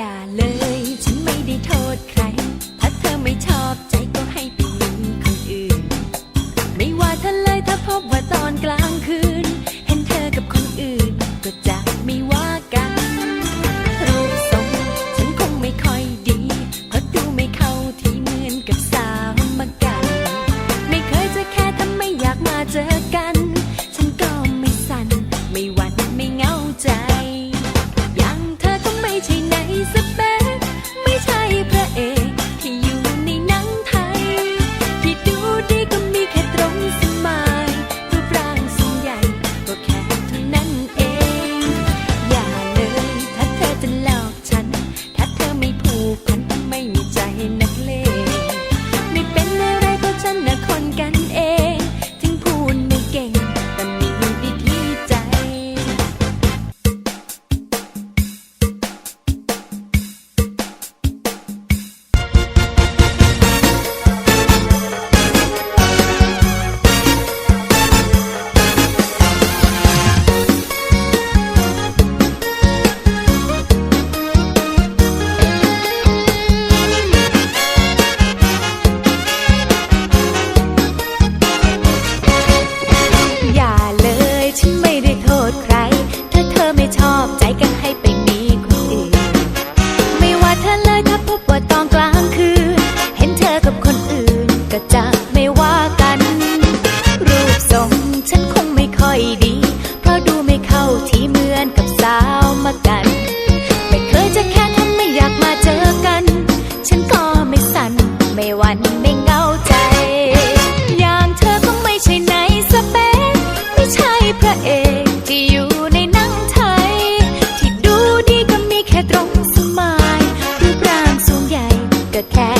อย่าเลย ฉันไม่ได้โทษใคร ถ้าเธอไม่ชอบใจก็ให้ไปมีคนอื่น ไม่ว่าเธอเลยถ้าพบว่าตอนกลางคืน เห็นเธอกับคนอื่น ก็จะไม่ว่ากัน รูปทรงฉันคงไม่ค่อยดี เพราะดูไม่เข้าที่เหมือนกับสาวมากัไม่เคยจะแค่ทำไม่อยากมาเจอกัน ฉันก็ไม่สั่นไม่หวั่นไม่เหงาใจ ที่เหมือนกับสาวมากัน ไม่เคยจะแค่ทำไม่อยากมาเจอกัน ฉันก็ไม่สั่นไม่หวันไม่เหงาใจ อย่างเธอก็ไม่ใช่ในสเปคไม่ใช่พระเอกที่อยู่ในหนังไทย ที่ดูดีก็มีแค่ตรงสมายรูปร่างสูงใหญ่ก็แค่